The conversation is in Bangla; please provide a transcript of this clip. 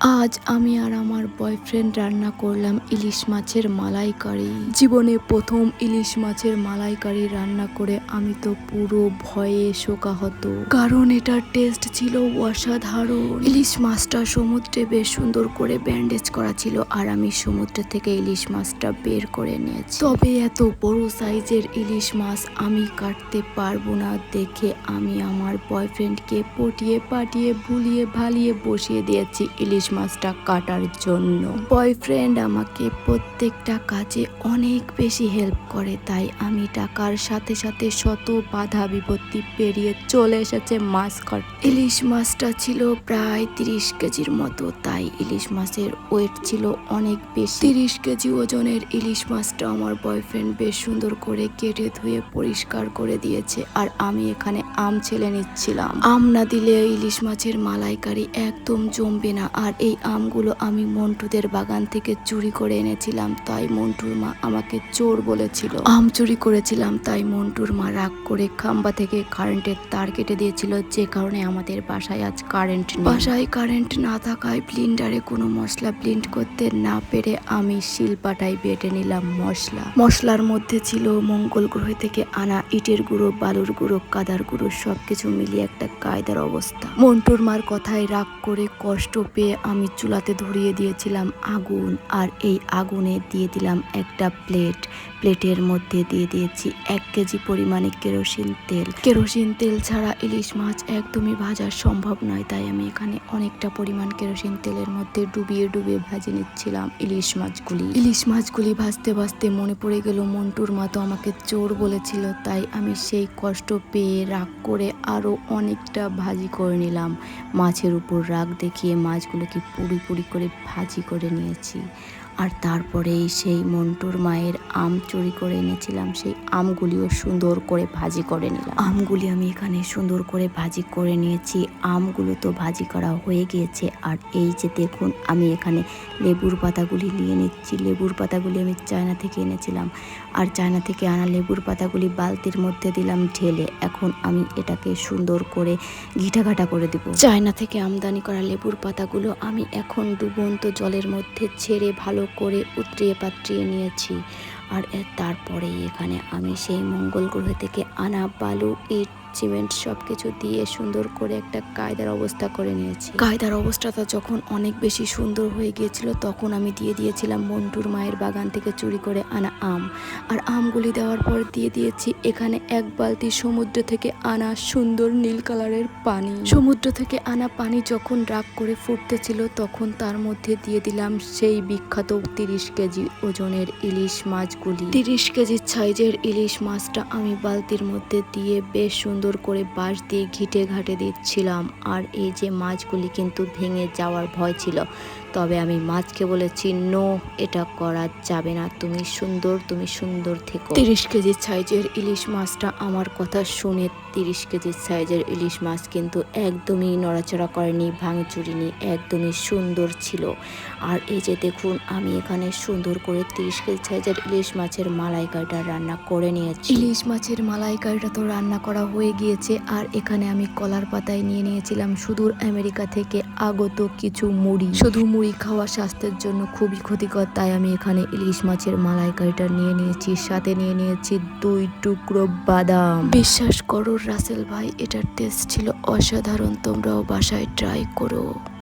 আজ আমি আর আমার বয়ফ্রেন্ড রান্না করলাম ইলিশ মাছের মালাইকারি। জীবনে প্রথম ইলিশ মাছের মালাইকারি রান্না করে আমি তো পুরো ভয়ে শোকাহত। কারণ এটার টেস্ট ছিল অসাধারণ। ইলিশ মাছটা সমুদ্রে বেশ সুন্দর করে ব্যান্ডেজ করা ছিল আর আমি সমুদ্র থেকে ইলিশ মাছটা বের করে নিয়েছি। তবে এত বড় সাইজের ইলিশ মাছ আমি কাটতে পারব না দেখে আমি আমার বয়ফ্রেন্ডকে পটিয়ে পাটিয়ে ভুলিয়ে ভালিয়ে বসিয়ে দিয়েছি ইলিশ মাছটা কাটার জন্য। বয়ফ্রেন্ড আমাকে প্রত্যেকটা কাজে অনেক বেশি হেল্প করে, তাই আমি টাকার সাথে সাথে শত বাধা বিপত্তি পেরিয়ে চলে এসেছে মাছ কাট ইলিশ মাছটা ছিল প্রায় তিরিশ কেজির মতো, তাই ইলিশ মাছের ওয়েট ছিল অনেক বেশি। তিরিশ কেজি ওজনের ইলিশ মাছটা আমার বয়ফ্রেন্ড বেশ সুন্দর করে কেটে ধুয়ে পরিষ্কার করে দিয়েছে, আর আমি এখানে আম ছেলে নিচ্ছিলাম। আম না দিলে ইলিশ মাছের মালাইকারি একদম জমবে না, আর এই আমগুলো আমি মন্টুদের বাগান থেকে চুরি করে এনেছিলাম তাই মন্টুর মা আমাকে চোর বলেছিল। আম চুরি করেছিলাম তাই মন্টুর মা রাগ করে খাম্বা থেকে কারেন্টের তার কেটে দিয়েছিল যে কারণে আমাদের বাসায় আজ কারেন্ট বাসায় কারেন্ট না থাকায় ব্লিন্ডারে কোনো মশলা ব্লিন্ড করতে না পেরে আমি শিলপাটায় বেটে নিলাম মশলা। মশলার মধ্যে ছিল মঙ্গল গ্রহ থেকে আনা ইটের গুঁড়ো বালুর গুঁড়ো কাদার গুঁড়ো সবকিছু মিলিয়ে একটা কায়দার অবস্থা। মন্টুর মার কথায় রাগ করে কষ্ট পেয়ে আমি চুলাতে ধরিয়ে দিয়েছিলাম আগুন আর এই আগুনে দিয়ে দিলাম একটা প্লেট। প্লেটের মধ্যে দিয়ে দিয়েছি এক কেজি পরিমাণে কেরোসিন তেল। কেরোসিন তেল ছাড়া ইলিশ মাছ একদমই ভাজা সম্ভব নয়, তাই আমি এখানে অনেকটা পরিমাণ কেরোসিন তেলের মধ্যে ডুবিয়ে ডুবিয়ে ভাজে নিচ্ছিলাম ইলিশ মাছগুলি। ইলিশ মাছগুলি ভাজতে ভাজতে মনে পড়ে গেল মন্টুর মা তো আমাকে চোর বলেছিল, তাই আমি সেই কষ্ট পেয়ে রাগ করে আরও অনেকটা ভাজি করে নিলাম। মাছের উপর রাগ দেখিয়ে মাছগুলোকে পুরি পুরি করে ভাজি করে নিয়েছি। আর তারপরে সেই মন্টুর মায়ের আম চুরি করে এনেছিলাম, সেই আমগুলিও সুন্দর করে ভাজি করে নিলাম। আমগুলি আমি এখানে সুন্দর করে ভাজি করে নিয়েছি, আমগুলো তো ভাজি করা হয়ে গিয়েছে। আর এই যে দেখুন, আমি এখানে লেবুর পাতাগুলি নিয়ে নিচ্ছি। লেবুর পাতাগুলি আমি চায়না থেকে এনেছিলাম। আর চায়না থেকে আনা লেবুর পাতাগুলি বালতির মধ্যে দিলাম ঢেলে। এখন আমি এটাকে সুন্দর করে ঘিটাঘাটা করে দেব। চায়না থেকে আমদানি করা লেবুর পাতাগুলো আমি এখন ডুবন্ত জলের মধ্যে ছেড়ে ভালো করে উতরিয়ে পাত্রিয়ে নিয়েছি। আর এর তারপরে এখানে আমি সেই মঙ্গল গ্রহ থেকে আনা বালু, ইট, সিমেন্ট সব কিছু দিয়ে সুন্দর করে একটা কায়দার অবস্থা করে নিয়েছি। কায়দার অবস্থাটা যখন অনেক বেশি সুন্দর হয়ে গিয়েছিল, তখন আমি দিয়ে দিয়েছিলাম মন্টুর মায়ের বাগান থেকে চুরি করে আনা আম। আর আমগুলি দেওয়ার পর দিয়ে দিয়েছি এখানে এক বালতি সমুদ্র থেকে আনা সুন্দর নীল কালারের পানি। সমুদ্র থেকে আনা পানি যখন রাগ করে ফুটতেছিল, তখন তার মধ্যে দিয়ে দিলাম সেই বিখ্যাত তিরিশ কেজি ওজনের ইলিশ মাছগুলি তিরিশ কেজির সাইজের ইলিশ মাছটা আমি বালতির মধ্যে দিয়ে বেশ সুন্দর করে বাঁশ দিয়ে ঘিটে ঘাটে দিচ্ছিলাম। আর এই যে মাছগুলি কিন্তু ভেঙে যাওয়ার ভয় ছিল। তবে আমি মাছকে বলেছি নো এটা করা যাবে না। তুমি সুন্দর তুমি সুন্দর থেকো। তিরিশ কেজি সাইজের ইলিশ মাছটা আমার কথা শুনে তিরিশ কেজি সাইজের ইলিশ মাছ কিন্তু একদমই নড়াচড়া করেনি ভাঙচুরিনি একদমই সুন্দর ছিল। আর এই যে দেখুন আমি এখানে সুন্দর করে তিরিশ কেজি সাইজের ইলিশ মাছের মালাইকারিটা রান্না করে নিয়েছি। ইলিশ মাছের মালাইকারিটা তো রান্না করা হয়ে গিয়েছে, আর এখানে আমি কলার পাতায় নিয়ে নিয়েছিলাম সুদূর আমেরিকা থেকে আগত কিছু মুড়ি। শুধু মুড়ি খাওয়া স্বাস্থ্যের জন্য খুবই ক্ষতিকর, তাই আমি এখানে ইলিশ মাছের মালাইকারিটা নিয়ে নিয়েছি, সাথে নিয়ে নিয়েছি দুই টুকরো বাদাম। বিশ্বাস করো রাসেল ভাই, এটার টেস্ট ছিল অসাধারণ, তোমরাও বাসায় ট্রাই করো।